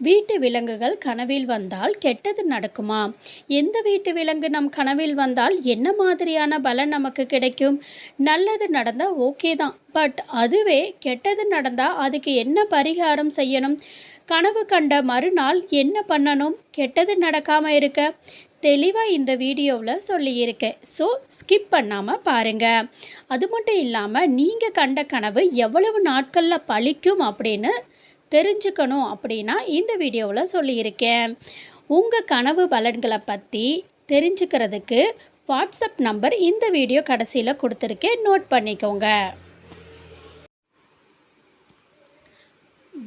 வீட்டு விலங்குகள் கனவில் வந்தால் கெட்டது நடக்குமா? எந்த வீட்டு விலங்கு நம் கனவில் வந்தால் என்ன மாதிரியான பலன் நமக்கு கிடைக்கும்? நல்லது நடந்தால் ஓகே தான். பட் அதுவே கெட்டது நடந்தால் அதுக்கு என்ன பரிகாரம் செய்யணும்? கனவு கண்ட மறுநாள் என்ன பண்ணணும்? கெட்டது நடக்காமல் இருக்க? தெளிவாக இந்த வீடியோவில் சொல்லியிருக்கேன். ஸோ ஸ்கிப் பண்ணாமல் பாருங்கள் அது மட்டும் இல்லாமல் நீங்கள் கண்ட கனவு எவ்வளவு நாட்களில் பழிக்கும் அப்படின்னு தெரிஞ்சுக்கணும் அப்படின்னா இந்த வீடியோவில் சொல்லியிருக்கேன். உங்கள் கனவு பலன்களை பற்றி தெரிஞ்சுக்கிறதுக்கு வாட்ஸ்அப் நம்பர் இந்த வீடியோ கடைசியில் கொடுத்துருக்கேன். நோட் பண்ணிக்கோங்க.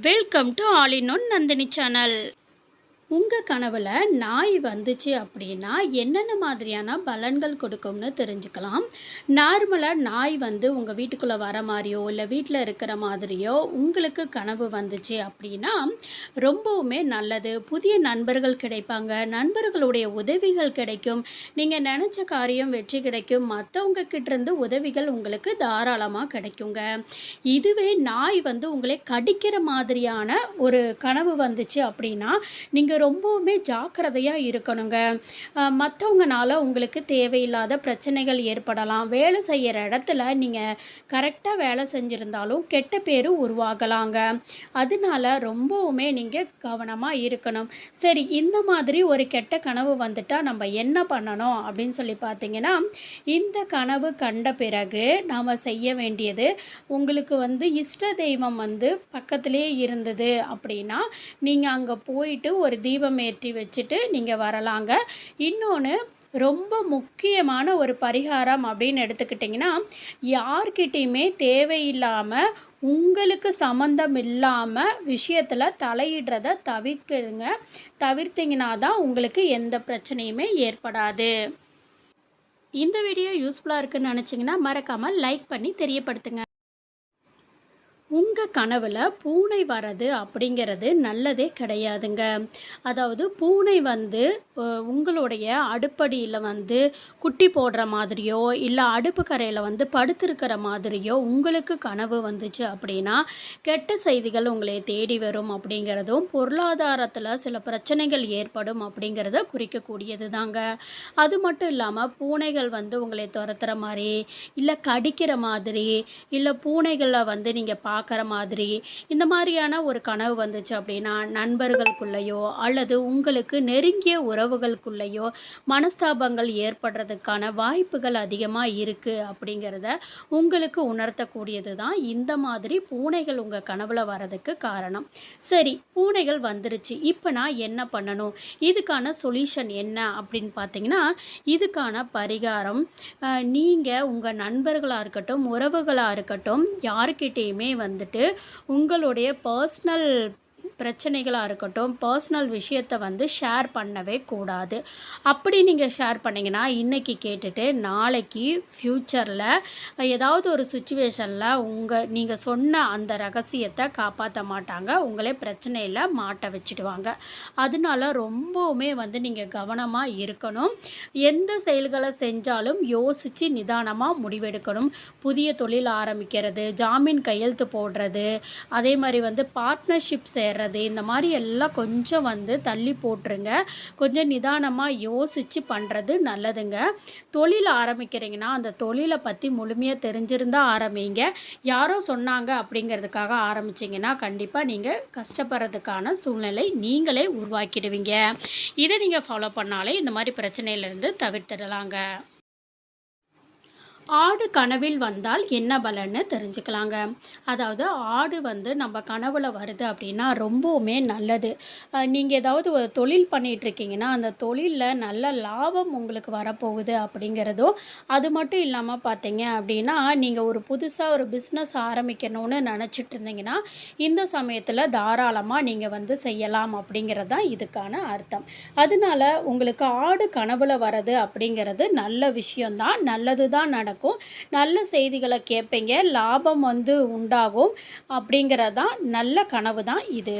Welcome to all in one Nandini channel உங்கள் கனவில் நாய் வந்துச்சு அப்படின்னா என்னென்ன மாதிரியான பலன்கள் கொடுக்கும்னு தெரிஞ்சுக்கலாம். நார்மலாக நாய் வந்து உங்கள் வீட்டுக்குள்ளே வர மாதிரியோ இல்லை வீட்டில் இருக்கிற மாதிரியோ உங்களுக்கு கனவு வந்துச்சு அப்படின்னா ரொம்பவுமே நல்லது. புதிய நண்பர்கள் கிடைப்பாங்க. நண்பர்களுடைய உதவிகள் கிடைக்கும். நீங்கள் நினச்ச காரியம் வெற்றி கிடைக்கும். மற்றவங்க கிட்டேருந்து உதவிகள் உங்களுக்கு தாராளமாக கிடைக்குங்க. இதுவே நாய் வந்து உங்களை கடிக்கிற மாதிரியான ஒரு கனவு வந்துச்சு அப்படின்னா நீங்கள் ரொம்பவுமே ஜாக்கிரதையாக இருக்கணுங்க. மற்றவங்கனால உங்களுக்கு தேவையில்லாத பிரச்சனைகள் ஏற்படலாம். வேலை செய்கிற இடத்துல நீங்கள் கரெக்டாக வேலை செஞ்சுருந்தாலும் கெட்ட பேர் உருவாகலாங்க. அதனால ரொம்பவுமே நீங்கள் கவனமாக இருக்கணும். சரி இந்த மாதிரி ஒரு கெட்ட கனவு வந்துட்டால் நம்ம என்ன பண்ணணும் அப்படின்னு சொல்லி பார்த்தீங்கன்னா இந்த கனவு கண்ட பிறகு நாம் செய்ய வேண்டியது உங்களுக்கு வந்து இஷ்ட தெய்வம் வந்து பக்கத்திலே இருந்தது அப்படின்னா நீங்கள் அங்கே போயிட்டு ஒரு தீபம் ஏற்றி வச்சுட்டு நீங்கள் வரலாங்க. இன்னொன்று ரொம்ப முக்கியமான ஒரு பரிகாரம் அப்படின்னு எடுத்துக்கிட்டிங்கன்னா யார்கிட்டையுமே தேவையில்லாமல் உங்களுக்கு சம்மந்தம் இல்லாமல் விஷயத்தில் தலையிடுறத தவிர்க்குங்க தவிர்த்திங்கன்னா தான் உங்களுக்கு எந்த பிரச்சனையுமே ஏற்படாது. இந்த வீடியோ யூஸ்ஃபுல்லாக இருக்குன்னு நினச்சிங்கன்னா மறக்காமல் லைக் பண்ணி தெரியப்படுத்துங்க. உங்கள் கனவில் பூனை வர்றது அப்படிங்கிறது நல்லதே கிடையாதுங்க. அதாவது பூனை வந்து உங்களுடைய அடுப்படியில் வந்து குட்டி போடுற மாதிரியோ இல்லை அடுப்பு கரையில் வந்து படுத்திருக்கிற மாதிரியோ உங்களுக்கு கனவு வந்துச்சு அப்படின்னா கெட்ட செய்திகள் உங்களை தேடி வரும் அப்படிங்கிறதும் பொருளாதாரத்தில் சில பிரச்சனைகள் ஏற்படும் அப்படிங்கிறத குறிக்கக்கூடியது தாங்க அது மட்டும் இல்லாமல் பூனைகள் வந்து உங்களை துரத்துற மாதிரி இல்லை கடிக்கிற மாதிரி இல்லை பூனைகளை வந்து நீங்கள் பா பார்க்குற மாதிரி இந்த மாதிரியான ஒரு கனவு வந்துச்சு அப்படின்னா நண்பர்களுக்குள்ளேயோ அல்லது உங்களுக்கு நெருங்கிய உறவுகளுக்குள்ளேயோ மனஸ்தாபங்கள் ஏற்படுறதுக்கான வாய்ப்புகள் அதிகமாக இருக்குது அப்படிங்கிறத உங்களுக்கு உணர்த்தக்கூடியது தான் இந்த மாதிரி பூனைகள் உங்கள் கனவில் வரதுக்கு காரணம். சரி பூனைகள் வந்துருச்சு. இப்போ நான் என்ன பண்ணணும்? இதுக்கான சொல்யூஷன் என்ன அப்படின்னு பார்த்தீங்கன்னா இதுக்கான பரிகாரம் நீங்கள் உங்கள் நண்பர்களாக இருக்கட்டும் உறவுகளாக இருக்கட்டும் யாருக்கிட்டேயுமே வந்து வந்துட்டு உங்களுடைய பர்ஸ்னல் பிரச்சனைகளாக இருக்கட்டும் பர்சனல் விஷயத்தை வந்து ஷேர் பண்ணவே கூடாது. அப்படி நீங்கள் ஷேர் பண்ணிங்கன்னா இன்றைக்கி கேட்டுட்டு நாளைக்கு ஃப்யூச்சரில் ஏதாவது ஒரு சுச்சுவேஷனில் உங்கள் நீங்கள் சொன்ன அந்த ரகசியத்தை காப்பாற்ற மாட்டாங்க. உங்களே பிரச்சனையில் மாட்ட வச்சுடுவாங்க. அதனால ரொம்பவுமே வந்து நீங்கள் கவனமாக இருக்கணும். எந்த செயல்களை செஞ்சாலும் யோசித்து நிதானமாக முடிவெடுக்கணும். புதிய தொழில் ஆரம்பிக்கிறது ஜாமீன் கையெழுத்து போடுறது அதே மாதிரி வந்து பார்ட்னர்ஷிப் சேர்றது இந்த மாதிரி எல்லாம் கொஞ்சம் வந்து தள்ளி போட்டுருங்க. கொஞ்சம் நிதானமாக யோசித்து பண்ணுறது நல்லதுங்க. தொழில் ஆரம்பிக்கிறீங்கன்னா அந்த தொழிலை பற்றி முழுமையாக தெரிஞ்சிருந்தால் ஆரம்பிங்க. யாரோ சொன்னாங்க அப்படிங்கிறதுக்காக ஆரம்பிச்சிங்கன்னா கண்டிப்பாக நீங்கள் கஷ்டப்படுறதுக்கான சூழ்நிலை நீங்களே உருவாக்கிடுவீங்க. இதை நீங்கள் ஃபாலோ பண்ணாலே இந்த மாதிரி பிரச்சனையிலேருந்து தவிர்த்திடலாங்க. ஆடு கனவில் வந்தால் என்ன பலன்னு தெரிஞ்சுக்கலாங்க. அதாவது ஆடு வந்து நம்ம கனவில் வருது அப்படின்னா ரொம்பவுமே நல்லது. நீங்கள் ஏதாவது ஒரு தொழில் பண்ணிகிட்ருக்கீங்கன்னா அந்த தொழிலில் நல்ல லாபம் உங்களுக்கு வரப்போகுது அப்படிங்கிறதும் அது மட்டும் இல்லாமல் பார்த்தீங்க அப்படின்னா நீங்கள் ஒரு புதுசாக ஒரு பிஸ்னஸ் ஆரம்பிக்கணும்னு நினச்சிட்டு இருந்தீங்கன்னா இந்த சமயத்தில் தாராளமாக நீங்கள் வந்து செய்யலாம் அப்படிங்கிறது தான் இதுக்கான அர்த்தம். அதனால உங்களுக்கு ஆடு கனவில் வர்றது அப்படிங்கிறது நல்ல விஷயந்தான் நல்லது தான் நடக்கும். இருக்கும். நல்ல செய்திகளை கேட்பீங்க. லாபம் வந்து உண்டாகும். அப்படிங்கிறது தான் நல்ல கனவு தான் இது.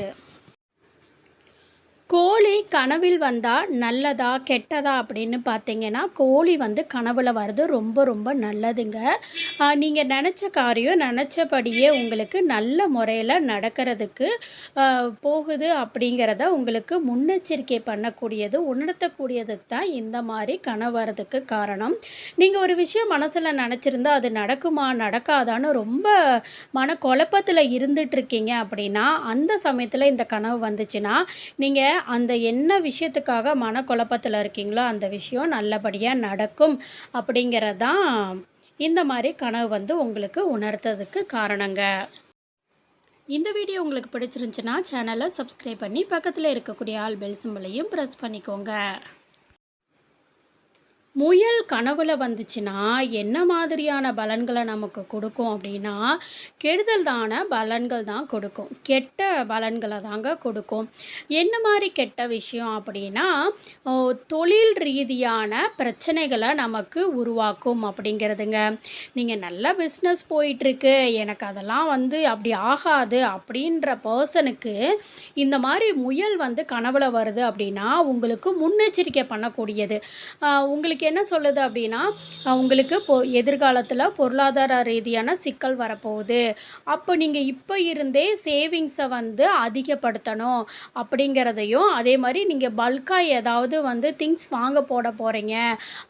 கோழி கனவில் வந்தால் நல்லதா கெட்டதா அப்படின்னு பார்த்தீங்கன்னா கோழி வந்து கனவில் வர்றது ரொம்ப ரொம்ப நல்லதுங்க. நீங்கள் நினச்ச காரியம் நினச்சபடியே உங்களுக்கு நல்ல முறையில் நடக்கிறதுக்கு போகுது அப்படிங்கிறத உங்களுக்கு முன்னெச்சரிக்கை பண்ணக்கூடியது உணர்த்தக்கூடியதுக்கு தான் இந்த மாதிரி கனவு வர்றதுக்கு காரணம். நீங்கள் ஒரு விஷயம் மனசில் நினச்சிருந்தா அது நடக்குமா நடக்காதான்னு ரொம்ப மன குழப்பத்தில் இருந்துகிட்ருக்கீங்க அப்படின்னா அந்த சமயத்தில் இந்த கனவு வந்துச்சுன்னா நீங்கள் அந்த என்ன விஷயத்துக்காக மனக்குழப்பத்தில் இருக்கீங்களோ அந்த விஷயம் நல்லபடியாக நடக்கும் அப்படிங்கிறதான் இந்த மாதிரி கனவு வந்து உங்களுக்கு உணர்த்ததுக்கு காரணங்க. இந்த வீடியோ உங்களுக்கு பிடிச்சிருந்துச்சுன்னா சேனலை சப்ஸ்கிரைப் பண்ணி பக்கத்தில் இருக்கக்கூடிய ஆல் பெல் சிம்பிளையும் ப்ரெஸ் பண்ணிக்கோங்க. முயல் கனவுல வந்துச்சுன்னா என்ன மாதிரியான பலன்களை நமக்கு கொடுக்கும் அப்படின்னா கெடுதல்தான பலன்கள் தான் கொடுக்கும். கெட்ட பலன்களை தாங்க கொடுக்கும். என்ன மாதிரி கெட்ட விஷயம் அப்படின்னா தொழில் ரீதியான பிரச்சனைகளை நமக்கு உருவாக்கும் அப்படிங்கிறதுங்க. நீங்கள் நல்ல பிஸ்னஸ் போயிட்டுருக்கு. எனக்கு அதெல்லாம் வந்து அப்படி ஆகாது அப்படின்ற பர்சனுக்கு இந்த மாதிரி முயல் வந்து கனவுல வருது அப்படின்னா உங்களுக்கு முன்னெச்சரிக்கை பண்ணக்கூடியது. உங்களுக்கு என்ன சொல்லுது அப்படின்னா உங்களுக்கு பொ எதிர்காலத்தில் பொருளாதார ரீதியான சிக்கல் வரப்போகுது. அப்போ நீங்கள் இப்போ இருந்தே சேவிங்ஸை வந்து அதிகப்படுத்தணும் அப்படிங்கிறதையும் அதே மாதிரி நீங்கள் பல்காக ஏதாவது வந்து திங்ஸ் வாங்க போட போகிறீங்க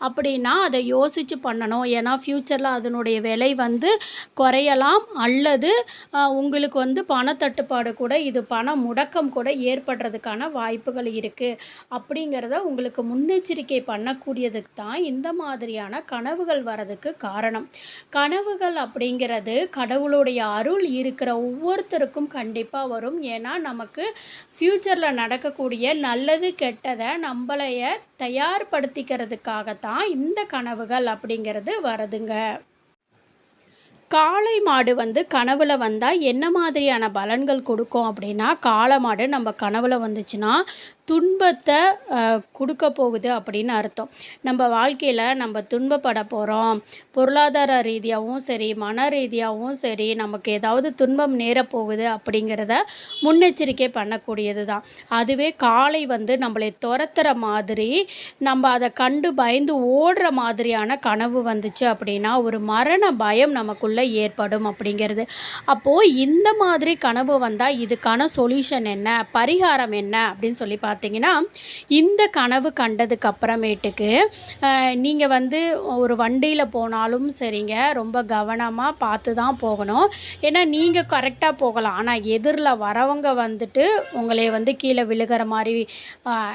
அப்படின்னா அதை யோசித்து பண்ணணும். ஏன்னா ஃப்யூச்சரில் அதனுடைய விலை வந்து குறையலாம். அல்லது உங்களுக்கு வந்து பணத்தட்டுப்பாடு கூட இது பண முடக்கம் கூட ஏற்படுறதுக்கான வாய்ப்புகள் இருக்குது அப்படிங்கிறத உங்களுக்கு முன்னெச்சரிக்கை பண்ணக்கூடியதுக்கு தான் இந்த மாதிரியான கனவுகள் வரதுக்கு காரணம். கனவுகள் அப்படிங்கிறது கடவுளுடைய அருள் இருக்கிற ஒவ்வொருத்தருக்கும் கண்டிப்பாக வரும். ஏன்னா நமக்கு ஃப்யூச்சரில் நடக்கக்கூடிய நல்லது கெட்டதை நம்மளைய தயார்படுத்திக்கிறதுக்காகத்தான் இந்த கனவுகள் அப்படிங்கிறது வருதுங்க காளை மாடு வந்து கனவில் வந்தால் என்ன மாதிரியான பலன்கள் கொடுக்கும் அப்படின்னா காளை மாடு நம்ம கனவில் வந்துச்சுன்னா துன்பத்தை கொடுக்க போகுது அப்படின்னு அர்த்தம். நம்ம வாழ்க்கையில் நம்ம துன்பப்பட போகிறோம் பொருளாதார ரீதியாகவும் சரி மன ரீதியாகவும் சரி நமக்கு ஏதாவது துன்பம் நேரப்போகுது அப்படிங்கிறத முன்னெச்சரிக்கை பண்ணக்கூடியது தான். அதுவே காலை வந்து நம்மளை துரத்துற மாதிரி நம்ம அதை கண்டு பயந்து ஓடுற மாதிரியான கனவு வந்துச்சு அப்படின்னா ஒரு மரண பயம் நமக்குள்ளே ஏற்படும் அப்படிங்கிறது. அப்போது இந்த மாதிரி கனவு வந்தால் இதுக்கான சொல்யூஷன் என்ன? பரிகாரம் என்ன? அப்படின்னு சொல்லி பார்த்தா பார்த்தீங்கன்னா இந்த கனவு கண்டதுக்கு அப்புறமேட்டுக்கு நீங்கள் வந்து ஒரு வண்டியில் போனாலும் சரிங்க ரொம்ப கவனமாக பார்த்து தான் போகணும். ஏன்னா நீங்கள் கரெக்டாக போகலாம். ஆனால் எதிரில் வரவங்க வந்துட்டு உங்களை வந்து கீழே விழுகிற மாதிரி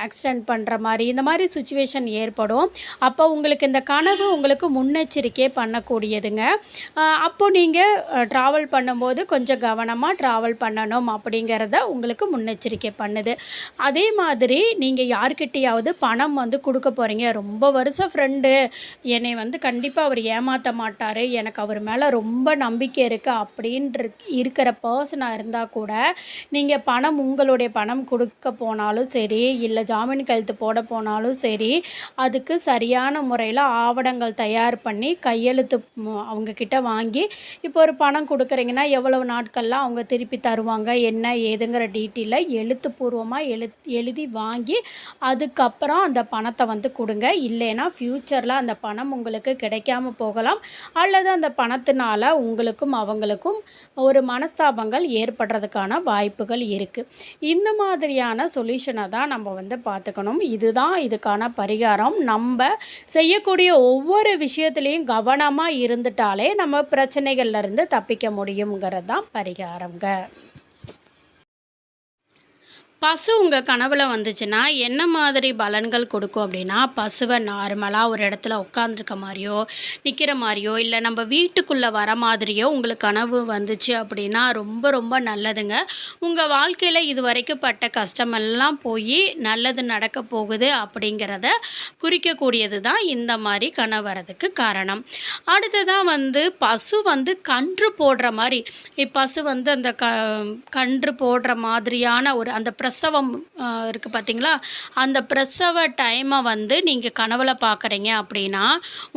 ஆக்சிடெண்ட் பண்ணுற மாதிரி இந்த மாதிரி சுச்சுவேஷன் ஏற்படும். அப்போ உங்களுக்கு இந்த கனவு உங்களுக்கு முன்னெச்சரிக்கை பண்ணக்கூடியதுங்க. அப்போ நீங்கள் ட்ராவல் பண்ணும்போது கொஞ்சம் கவனமாக ட்ராவல் பண்ணணும் அப்படிங்கிறத உங்களுக்கு முன்னெச்சரிக்கை பண்ணுது. அதே மாதிரி மாதிரி நீங்கள் யார்கிட்டையாவது பணம் வந்து கொடுக்க போகிறீங்க ரொம்ப வருஷம் ஃப்ரெண்டு என்னை வந்து கண்டிப்பாக அவர் ஏமாற்ற மாட்டார். எனக்கு அவர் மேலே ரொம்ப நம்பிக்கை இருக்குது அப்படின்ற இருக்கிற பர்சனாக இருந்தால் கூட நீங்கள் பணம் உங்களுடைய பணம் கொடுக்க போனாலும் சரி இல்லை ஜாமீன் கழுத்து போட போனாலும் சரி அதுக்கு சரியான முறையில் ஆவணங்கள் தயார் பண்ணி கையெழுத்து அவங்கக்கிட்ட வாங்கி இப்போ ஒரு பணம் கொடுக்குறீங்கன்னா எவ்வளவு நாட்கள்லாம் அவங்க திருப்பி தருவாங்க? என்ன ஏதுங்கிற டீட்டெயிலை எழுத்துப்பூர்வமாக எழு எழுதி வாங்கி அதுக்கப்புறம் அந்த பணத்தை வந்து கொடுங்க. இல்லைன்னா ஃப்யூச்சரில் அந்த பணம் உங்களுக்கு கிடைக்காம போகலாம். அல்லது அந்த பணத்தினால உங்களுக்கும் அவங்களுக்கும் ஒரு மனஸ்தாபங்கள் ஏற்படுறதுக்கான வாய்ப்புகள் இருக்குது இந்த மாதிரியான சொல்யூஷனை தான் நம்ம வந்து பார்த்துக்கணும். இதுதான் இதுக்கான பரிகாரம். நம்ம செய்யக்கூடிய ஒவ்வொரு விஷயத்துலேயும் கவனமாக இருந்துட்டாலே நம்ம பிரச்சனைகள்லேருந்து தப்பிக்க முடியுங்கிறது தான் பரிகாரங்க பசு உங்கள் கனவில் வந்துச்சுன்னா என்ன மாதிரி பலன்கள் கொடுக்கும் அப்படின்னா பசுவை நார்மலாக ஒரு இடத்துல உட்காந்துருக்க மாதிரியோ நிற்கிற மாதிரியோ இல்லை நம்ம வீட்டுக்குள்ளே வர மாதிரியோ உங்களுக்கு கனவு வந்துச்சு அப்படின்னா ரொம்ப ரொம்ப நல்லதுங்க. உங்கள் வாழ்க்கையில் இது வரைக்கும் பட்ட கஷ்டமெல்லாம் போய் நல்லது நடக்க போகுது அப்படிங்கிறத குறிக்கக்கூடியது தான் இந்த மாதிரி கனவு வரதுக்கு காரணம். அடுத்ததாக வந்து பசு வந்து கன்று போடுற மாதிரி பசு வந்து அந்த க கன்று போடுற மாதிரியான ஒரு அந்த பிரஸ் பிரசவம் இருக்குது பார்த்தீங்களா அந்த பிரசவ டைமை வந்து நீங்கள் கனவில் பார்க்குறீங்க அப்படின்னா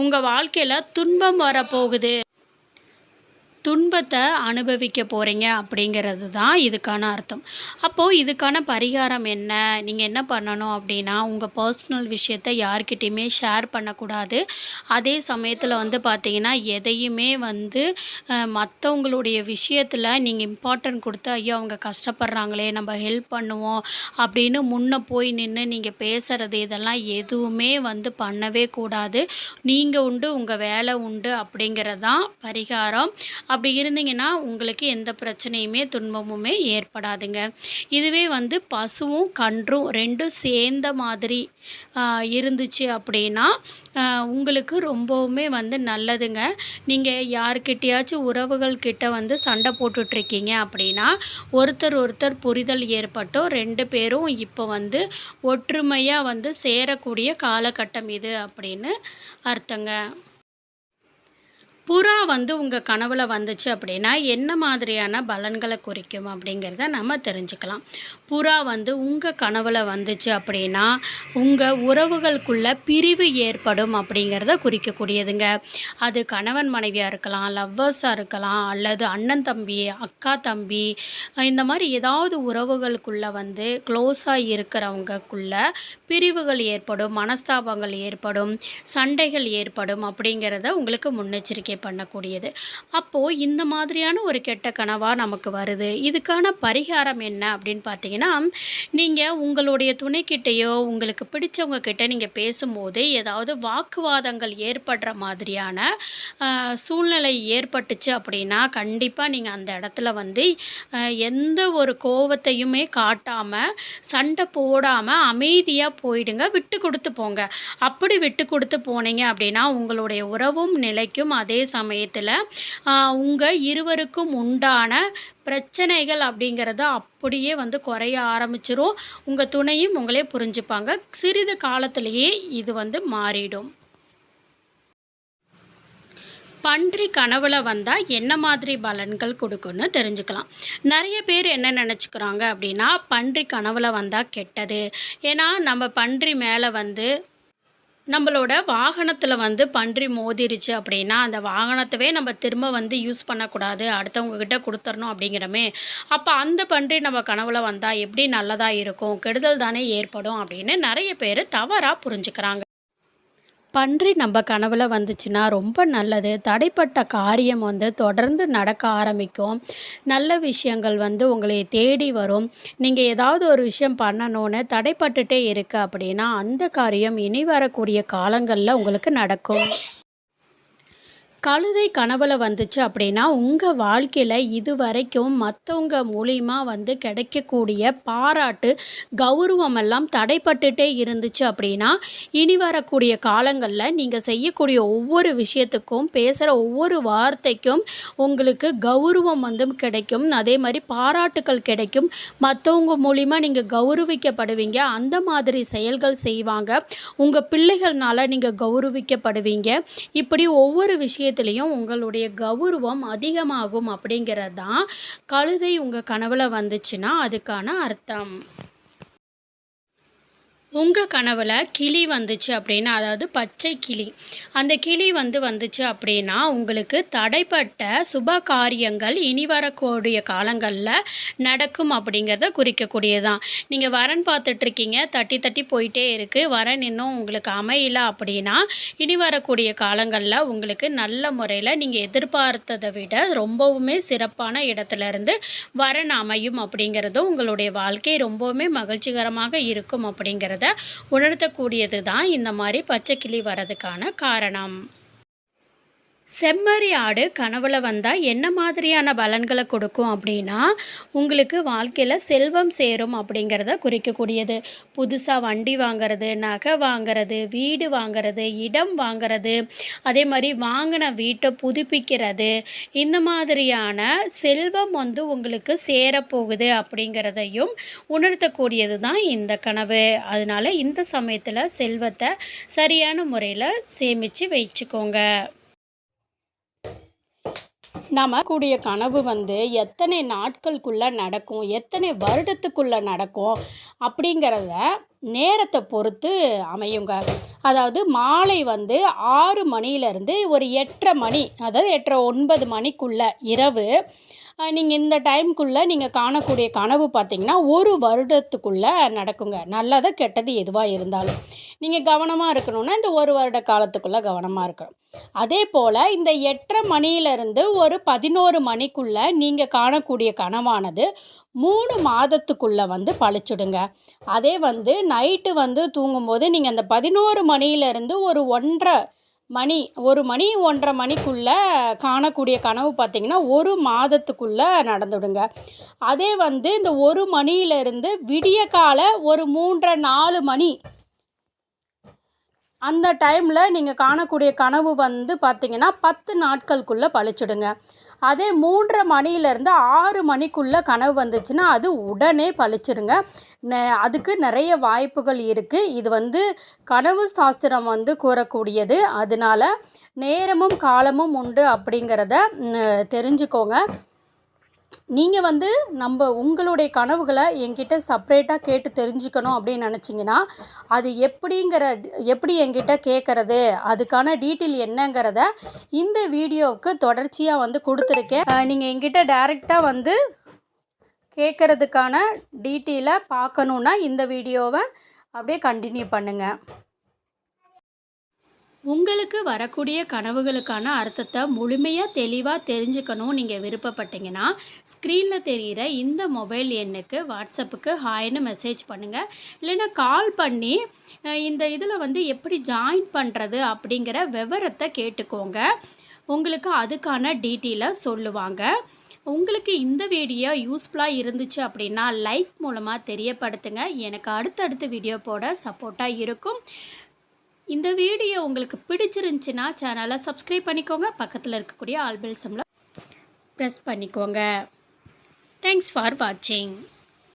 உங்கள் வாழ்க்கையில் துன்பம் வரப்போகுது. துன்பத்தை அனுபவிக்க போகிறீங்க அப்படிங்கிறது தான் இதுக்கான அர்த்தம். அப்போது இதுக்கான பரிகாரம் என்ன? நீங்கள் என்ன பண்ணணும் அப்படின்னா உங்கள் பர்சனல் விஷயத்தை யார்கிட்டையுமே ஷேர் பண்ணக்கூடாது. அதே சமயத்தில் வந்து பார்த்தீங்கன்னா எதையுமே வந்து மற்றவங்களுடைய விஷயத்தில் நீங்கள் இம்பார்ட்டன்ட் கொடுத்து ஐயோ அவங்க கஷ்டப்படுறாங்களே நம்ம ஹெல்ப் பண்ணுவோம் அப்படின்னு முன்னே போய் நின்று நீங்கள் பேசுகிறது இதெல்லாம் எதுவுமே வந்து பண்ணவே கூடாது. நீங்கள் உண்டு உங்கள் வேலை உண்டு அப்படிங்கிறது தான் பரிகாரம். அப்படி இருந்தீங்கன்னா உங்களுக்கு எந்த பிரச்சனையுமே துன்பமுமே ஏற்படாதுங்க. இதுவே வந்து பசுவும் கன்றும் ரெண்டும் சேர்ந்த மாதிரி இருந்துச்சு அப்படின்னா உங்களுக்கு ரொம்பவுமே வந்து நல்லதுங்க. நீங்கள் யார்கிட்டயாச்சும் உறவுகள் கிட்ட வந்து சண்டை போட்டுட்ருக்கீங்க அப்படின்னா ஒருத்தர் ஒருத்தர் புரிதல் ஏற்பட்டோ ரெண்டு பேரும் இப்போ வந்து ஒற்றுமையாக வந்து சேரக்கூடிய காலகட்டம் இது அப்படின்னு அர்த்தங்க. புறா வந்து உங்கள் கனவில் வந்துச்சு அப்படின்னா என்ன மாதிரியான பலன்களை குறிக்கும் அப்படிங்கிறத நம்ம தெரிஞ்சுக்கலாம். புறா வந்து உங்கள் கனவில் வந்துச்சு அப்படின்னா உங்கள் உறவுகளுக்குள்ள பிரிவு ஏற்படும் அப்படிங்கிறத குறிக்கக்கூடியதுங்க. அது கணவன் மனைவியாக இருக்கலாம் லவ்வர்ஸாக இருக்கலாம் அல்லது அண்ணன் தம்பி அக்கா தம்பி இந்த மாதிரி ஏதாவது உறவுகளுக்குள்ளே வந்து க்ளோஸாக இருக்கிறவங்கக்குள்ள பிரிவுகள் ஏற்படும் மனஸ்தாபங்கள் ஏற்படும் சண்டைகள் ஏற்படும் அப்படிங்கிறத உங்களுக்கு முன்னெச்சரிக்கை பண்ணக்கூடியது. அப்போது இந்த மாதிரியான ஒரு கெட்ட கனவாக நமக்கு வருது. இதுக்கான பரிகாரம் என்ன அப்படின்னு பார்த்தீங்கன்னா நீங்கள் உங்களுடைய துணைக்கிட்டேயோ உங்களுக்கு பிடிச்சவங்க கிட்ட நீங்கள் பேசும்போது ஏதாவது வாக்குவாதங்கள் ஏற்படுற மாதிரியான சூழ்நிலை ஏற்பட்டுச்சு அப்படின்னா கண்டிப்பாக நீங்கள் அந்த இடத்துல வந்து எந்த ஒரு கோவத்தையுமே காட்டாமல் சண்டை போடாமல் அமைதியாக போயிடுங்க. விட்டு கொடுத்து போங்க. அப்படி விட்டு கொடுத்து போனீங்க அப்படின்னா உங்களுடைய உறவும் நிலைக்கும். அதே சமயத்தில் உங்கள் இருவருக்கும் உண்டான பிரச்சனைகள் அப்படிங்கிறது அப்படியே வந்து குறைய ஆரம்பிச்சிரும். உங்கள் துணையும் உங்களே புரிஞ்சுப்பாங்க. சிறிது காலத்திலேயே இது வந்து மாறிடும். பன்றி கனவுல வந்தால் என்ன மாதிரி பலன்கள் கொடுக்குன்னு தெரிஞ்சுக்கலாம். நிறைய பேர் என்ன நினச்சிக்கிறாங்க அப்படின்னா பன்றி கனவுல வந்தால் கெட்டது. ஏன்னா நம்ம பன்றி மேலே வந்து நம்மளோட வாகனத்தில் வந்து பன்றி மோதிருச்சு அப்படின்னா அந்த வாகனத்தவே நம்ம திரும்ப வந்து யூஸ் பண்ணக்கூடாது. அடுத்தவங்கக்கிட்ட கொடுத்துடணும் அப்படிங்கிறமே. அப்போ அந்த பன்றி நம்ம கனவுல வந்தால் எப்படி நல்லதாக இருக்கும்? கெடுதல் தானே ஏற்படும் அப்படின்னு நிறைய பேர் தவறாக புரிஞ்சுக்கிறாங்க. பன்றி நம்ம கனவுல வந்துச்சுன்னா ரொம்ப நல்லது. தடைப்பட்ட காரியம் வந்து தொடர்ந்து நடக்க ஆரம்பிக்கும். நல்ல விஷயங்கள் வந்து உங்களை தேடி வரும். நீங்கள் ஏதாவது ஒரு விஷயம் பண்ணணும்னு தடைப்பட்டுட்டே இருக்கு அப்படின்னா அந்த காரியம் இனி வரக்கூடிய காலங்களில் உங்களுக்கு நடக்கும். கழுதை கனவுல வந்துச்சு அப்படின்னா உங்கள் வாழ்க்கையில் இது வரைக்கும் மற்றவங்க மூலியமாக வந்து கிடைக்கக்கூடிய பாராட்டு கௌரவம் எல்லாம் தடைப்பட்டுட்டே இருந்துச்சு அப்படின்னா இனி வரக்கூடிய காலங்களில் நீங்கள் செய்யக்கூடிய ஒவ்வொரு விஷயத்துக்கும் பேசுகிற ஒவ்வொரு வார்த்தைக்கும் உங்களுக்கு கௌரவம் வந்து கிடைக்கும். அதே மாதிரி பாராட்டுக்கள் கிடைக்கும். மற்றவங்க மூலிமா நீங்கள் கௌரவிக்கப்படுவீங்க. அந்த மாதிரி செயல்கள் செய்வாங்க. உங்கள் பிள்ளைகள்னால நீங்கள் கௌரவிக்கப்படுவீங்க. இப்படி ஒவ்வொரு விஷயம் விஷயத்துலேயும் உங்களுடைய கௌரவம் அதிகமாகும் அப்படிங்கிறது தான் கழுதை உங்கள் கனவுல வந்துச்சுன்னா அதுக்கான அர்த்தம். உங்கள் கனவில் கிளி வந்துச்சு அப்படின்னா அதாவது பச்சை கிளி. அந்த கிளி வந்து வந்துச்சு அப்படின்னா உங்களுக்கு தடைப்பட்ட சுப காரியங்கள் இனி வரக்கூடிய காலங்களில் நடக்கும் அப்படிங்கிறத குறிக்கக்கூடியதான் நீங்கள் வரன் பார்த்துட்ருக்கீங்க தட்டி தட்டி போயிட்டே இருக்குது வரன் இன்னும் உங்களுக்கு அமையல அப்படின்னா இனி வரக்கூடிய காலங்களில் உங்களுக்கு நல்ல முறையில் நீங்கள் எதிர்பார்த்ததை விட ரொம்பவுமே சிறப்பான இடத்துலேருந்து வரன் அமையும் அப்படிங்கிறதும் உங்களுடைய வாழ்க்கை ரொம்பவுமே மகிழ்ச்சிகரமாக இருக்கும் அப்படிங்கிறது உணர்த்தக்கூடியது தான் இந்த மாதிரி பச்சை கிளி வரதுக்கான காரணம். செம்மறி ஆடு கனவுல வந்தால் என்ன மாதிரியான பலன்களை கொடுக்கும் அப்படின்னா உங்களுக்கு வாழ்க்கையில் செல்வம் சேரும் அப்படிங்கிறத குறிக்கக்கூடியது. புதுசாக வண்டி வாங்குறது நகை வாங்கிறது வீடு வாங்குறது இடம் வாங்குறது அதே மாதிரி வாங்கின வீட்டை புதுப்பிக்கிறது இந்த மாதிரியான செல்வம் வந்து உங்களுக்கு சேரப்போகுது அப்படிங்கிறதையும் உணர்த்தக்கூடியது தான் இந்த கனவு. அதனால் இந்த சமயத்தில் செல்வத்தை சரியான முறையில் சேமித்து வச்சுக்கோங்க. நம்ம கூடிய கனவு வந்து எத்தனை நாட்களுக்குள்ளே நடக்கும் எத்தனை வருடத்துக்குள்ளே நடக்கும் அப்படிங்கிறத நேரத்தை பொறுத்து அமையுங்க. அதாவது மாலை வந்து ஆறு மணியிலேருந்து ஒரு எட்டரை மணி அதாவது எட்டரை ஒன்பது மணிக்குள்ளே இரவு. நீங்கள் இந்த டைம்குள்ளே நீங்கள் காணக்கூடிய கனவு பார்த்தீங்கன்னா ஒரு வருடத்துக்குள்ளே நடக்குங்க. நல்லதாக கெட்டது எதுவாக இருந்தாலும். நீங்கள் கவனமாக இருக்கணும்னா இந்த ஒரு வருட காலத்துக்குள்ளே கவனமாக இருக்கணும். அதே போல் இந்த எட்டரை மணியிலிருந்து ஒரு பதினோரு மணிக்குள்ளே நீங்கள் காணக்கூடிய கனவானது மூணு மாதத்துக்குள்ளே வந்து பழிச்சுடுங்க. அதே வந்து நைட்டு வந்து தூங்கும்போது நீங்கள் அந்த பதினோரு மணியிலேருந்து ஒரு ஒன்றரை மணி ஒரு மணி ஒன்றரை மணிக்குள்ளே காணக்கூடிய கனவு பார்த்திங்கன்னா ஒரு மாதத்துக்குள்ளே நடந்துடுங்க. அதே வந்து இந்த ஒரு மணியிலேருந்து விடிய கால ஒரு மூன்றரை நாலு மணி அந்த டைமில் நீங்கள் காணக்கூடிய கனவு வந்து பார்த்திங்கன்னா பத்து நாட்களுக்குள்ளே பழிச்சுடுங்க. அதே மூன்றரை மணியிலேருந்து ஆறு மணிக்குள்ளே கனவு வந்துச்சுன்னா அது உடனே பழிச்சிருங்க. அதுக்கு நிறைய வாய்ப்புகள் இருக்குது இது வந்து கனவு சாஸ்திரம் வந்து கூறக்கூடியது. அதனால் நேரமும் காலமும் உண்டு அப்படிங்கிறத தெரிஞ்சுக்கோங்க. நீங்கள் வந்து நம்ம உங்களுடைய கனவுகளை என்கிட்ட செப்ரேட்டாக கேட்டு தெரிஞ்சுக்கணும் அப்படின்னு நினச்சிங்கன்னா அது எப்படிங்கிற எப்படி என்கிட்ட கேட்குறது அதுக்கான டீட்டெயில் என்னங்கிறத இந்த வீடியோவுக்கு தொடர்ச்சியாக வந்து கொடுத்துருக்கேன். நீங்கள் என்கிட்ட டைரெக்டாக வந்து கேட்குறதுக்கான டீட்டெயிலை பார்க்கணுன்னா இந்த வீடியோவை அப்படியே கண்டினியூ பண்ணுங்கள் உங்களுக்கு வரக்கூடிய கனவுகளுக்கான அர்த்தத்தை முழுமையாக தெளிவாக தெரிஞ்சுக்கணும் நீங்கள் விருப்பப்பட்டீங்கன்னா ஸ்க்ரீனில் தெரிகிற இந்த மொபைல் எண்ணுக்கு வாட்ஸ்அப்புக்கு ஹாய்னு மெசேஜ் பண்ணுங்கள் இல்லைன்னா கால் பண்ணி இந்த இதில் வந்து எப்படி ஜாயின் பண்ணுறது அப்படிங்கிற விவரத்தை கேட்டுக்கோங்க. உங்களுக்கு அதுக்கான டீட்டெயிலை சொல்லுவாங்க. உங்களுக்கு இந்த வீடியோ யூஸ்ஃபுல்லாக இருந்துச்சு அப்படின்னா லைக் மூலமாக தெரியப்படுத்துங்க. எனக்கு அடுத்தடுத்த வீடியோ போட சப்போர்ட்டாக இருக்கும். இந்த வீடியோ உங்களுக்கு பிடிச்சிருந்துச்சின்னா சேனலை சப்ஸ்கிரைப் பண்ணிக்கோங்க. பக்கத்தில் இருக்கக்கூடிய ஆல்பெல்சம்ல ப்ரெஸ் பண்ணிக்கோங்க. தேங்க்ஸ் ஃபார் வாட்சிங்